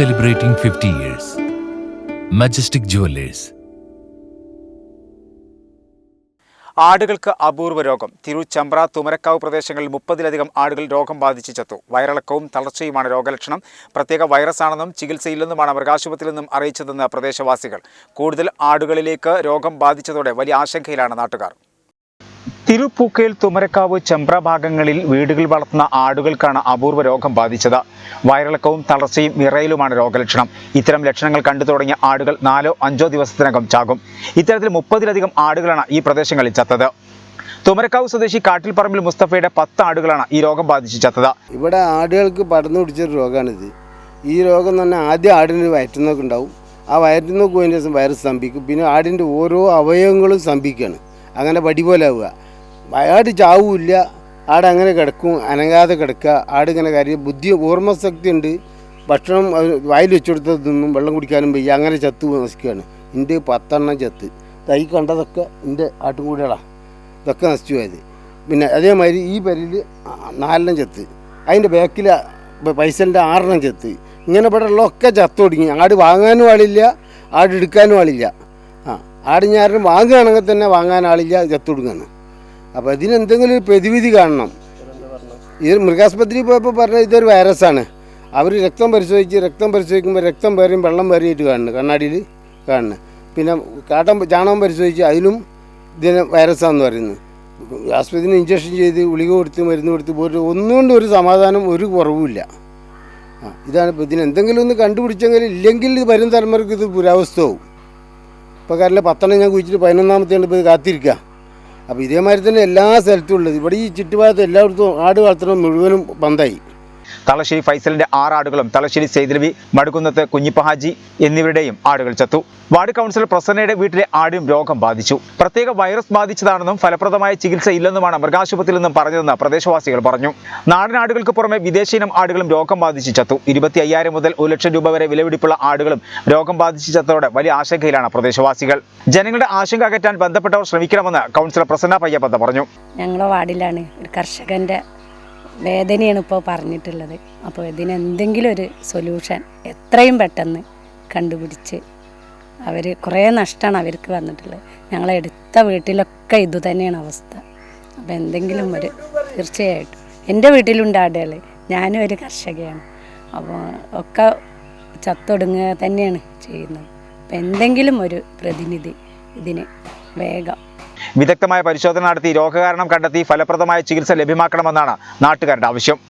celebrating 50 years. Majestic Jewelers. ആടുകൾക്ക് അപൂർവ രോഗം. തിരുച്ചമ്പ്ര തുമരക്കാവ് പ്രദേശങ്ങളിൽ മുപ്പതിലധികം ആടുകൾ രോഗം ബാധിച്ച് ചത്തു. വയറിളക്കവും തളർച്ചയുമാണ് രോഗലക്ഷണം. പ്രത്യേക വൈറസാണെന്നും ചികിത്സയില്ലെന്നുമാണ് മൃഗാശുപത്രിയിൽ നിന്നും അറിയിച്ചതെന്ന് പ്രദേശവാസികൾ. കൂടുതൽ ആടുകളിലേക്ക് രോഗം ബാധിച്ചതോടെ വലിയ ആശങ്കയിലാണ് നാട്ടുകാർ. തിരുപ്പൂക്കയിൽ തുമരക്കാവ് ചെമ്പ്ര ഭാഗങ്ങളിൽ വീടുകൾ വളർത്തുന്ന ആടുകൾക്കാണ് അപൂർവ രോഗം ബാധിച്ചത്. വയറിളക്കവും തളർച്ചയും വിറയലുമാണ് രോഗലക്ഷണം. ഇത്തരം ലക്ഷണങ്ങൾ കണ്ടു തുടങ്ങിയ ആടുകൾ നാലോ അഞ്ചോ ദിവസത്തിനകം ചാകും. ഇത്തരത്തിൽ മുപ്പതിലധികം ആടുകളാണ് ഈ പ്രദേശങ്ങളിൽ ചത്തത്. തുമരക്കാവ് സ്വദേശി കാട്ടിൽപ്പറമ്പിൽ മുസ്തഫയുടെ പത്ത് ആടുകളാണ് ഈ രോഗം ബാധിച്ച് ചത്തത്. ഇവിടെ ആടുകൾക്ക് പടർന്നു പിടിച്ചൊരു രോഗമാണിത്. ഈ രോഗം തന്നെ ആദ്യം ആടിന് വയറ്റുന്നൊക്കെ ഉണ്ടാവും. ആ വയറ്റുന്നൊക്കെ പോയതിന് ശേഷം വയറ് സ്തംഭിക്കും. പിന്നെ ആടിന്റെ ഓരോ അവയവങ്ങളും സ്തംഭിക്കുകയാണ്. അങ്ങനെ വടി പോലെ ആവുക. ആട് ചാവില്ല ആട് അങ്ങനെ കിടക്കും അനങ്ങാതെ കിടക്കുക. ആട് ഇങ്ങനെ കാര്യം. ബുദ്ധി ഓർമ്മശക്തി ഉണ്ട്. ഭക്ഷണം വായിൽ വെച്ചെടുത്ത് തിന്നും വെള്ളം കുടിക്കാനും വയ്യ. അങ്ങനെ ചത്ത് നശിക്കുകയാണ്. എന്റെ പത്തെണ്ണം ചത്ത്. തൈ കണ്ടതൊക്കെ എന്റെ ആട്ടുംകൂടികളാണ് ഇതൊക്കെ നശിച്ചു പോയത്. പിന്നെ അതേമാതിരി ഈ പരിൽ നാലെണ്ണം ചത്ത്. അതിന്റെ ബാക്കിൽ പൈസന്റെ ആറെണ്ണം ചത്ത്. ഇങ്ങനെ ഇവിടെ ഉള്ളതൊക്കെ ചത്ത് തുടങ്ങി. ആട് വാങ്ങാനും ആളില്ല ആട് എടുക്കാനും ആളില്ല. ആ ആട് വാങ്ങുകയാണെങ്കിൽ തന്നെ വാങ്ങാൻ ആളില്ല ചത്ത് കൊടുക്കുകയാണ് അപ്പോൾ ഇതിനെന്തെങ്കിലും ഒരു പ്രതിവിധി കാണണം. ഈ മൃഗാസ്പത്രി പോയപ്പോൾ പറഞ്ഞ ഇതൊരു വൈറസാണ്. അവർ രക്തം പരിശോധിച്ച് രക്തം പരിശോധിക്കുമ്പോൾ രക്തം വേറെയും വെള്ളം വേറെയായിട്ട് കാണുന്നു കണ്ണാടിയിൽ കാണുന്നു. പിന്നെ കാട്ടം ചാണകം പരിശോധിച്ച് അതിലും ഇതിന് വൈറസാന്ന് പറയുന്നത് ആസ്പത്രി ഇഞ്ചക്ഷൻ ചെയ്ത് ഗുളിക കൊടുത്ത് മരുന്ന് കൊടുത്ത് പോയിട്ട് ഒന്നുകൊണ്ട് ഒരു സമാധാനം ഒരു കുറവുമില്ല. ഇതാണ് ഇപ്പോൾ ഇതിന് എന്തെങ്കിലും ഒന്ന് കണ്ടുപിടിച്ചെങ്കിൽ ഇല്ലെങ്കിൽ ഇത് വരും തലമുറയ്ക്ക് ഇത് പുരാവസ്ഥയാവും ഇപ്പോൾ കാരണം പത്തെണ്ണം ഞാൻ കുഴിച്ചിട്ട് പതിനൊന്നാമത്തെയാണ് ഇപ്പോൾ ഇത് കാത്തിരിക്കുക അപ്പോൾ ഇതേമാതിരി തന്നെ എല്ലാ സ്ഥലത്തും ഉള്ളത്. ഇവിടെ ഈ ചുറ്റുഭാഗത്ത് എല്ലായിടത്തും ആട് വളർത്തണം മുഴുവനും പന്തായി. തലശ്ശേരി ഫൈസലിന്റെ ആറ് ആടുകളും തലശ്ശേരി സെയ്തലവി മടുക്കുന്നത്ത് കുഞ്ഞിപ്പഹാജി എന്നിവരുടെയും ആടുകൾ ചത്തു. വാർഡ് കൗൺസിലർ പ്രസന്നയുടെ വീട്ടിലെ ആടിനും രോഗം ബാധിച്ചു. പ്രത്യേക വൈറസ് ബാധിച്ചതാണെന്നും ഫലപ്രദമായ ചികിത്സ ഇല്ലെന്നുമാണ് മൃഗാശുപത്രിയിൽ നിന്നും പറഞ്ഞതെന്ന് പ്രദേശവാസികൾ പറഞ്ഞു. നാടൻ ആടുകൾക്ക് പുറമെ വിദേശീനം ആടുകളും രോഗം ബാധിച്ച് ചത്തു. ഇരുപത്തി അയ്യായിരം മുതൽ ഒരു ലക്ഷം രൂപ വരെ വിലപിടിപ്പുള്ള ആടുകളും രോഗം ബാധിച്ച് ചത്തതോടെ വലിയ ആശങ്കയിലാണ് പ്രദേശവാസികൾ. ജനങ്ങളുടെ ആശങ്ക അകറ്റാൻ ബന്ധപ്പെട്ടവർ ശ്രമിക്കണമെന്ന് കൗൺസിലർ പ്രസന്ന പയ്യപ്പത്ത പറഞ്ഞു. ഞങ്ങളുടെ വാർഡിലാണ് ഒരു കർഷകന്റെ വേദനയാണ് ഇപ്പോൾ പറഞ്ഞിട്ടുള്ളത്. അപ്പോൾ ഇതിനെന്തെങ്കിലും ഒരു സൊല്യൂഷൻ എത്രയും പെട്ടെന്ന് കണ്ടുപിടിച്ച് അവർ കുറേ നഷ്ടമാണ് അവർക്ക് വന്നിട്ടുള്ളത്. ഞങ്ങളെ എടുത്ത വീട്ടിലൊക്കെ ഇതുതന്നെയാണ് അവസ്ഥ. അപ്പോൾ എന്തെങ്കിലും ഒരു തീർച്ചയായിട്ടും. എന്റെ വീട്ടിലുണ്ട് ആടുകൾ ഞാനും ഒരു കർഷകയാണ്. അപ്പോൾ ഒക്കെ ചത്തൊടുങ്ങുക തന്നെയാണ് ചെയ്യുന്നത്. അപ്പോൾ എന്തെങ്കിലും ഒരു പ്രതിനിധി ഇതിന് വേഗം വിദഗ്ധമായ പരിശോധന നടത്തി രോഗകാരണം കണ്ടെത്തി ഫലപ്രദമായ ചികിത്സ ലഭ്യമാക്കണമെന്നാണ് നാട്ടുകാരുടെ ആവശ്യം.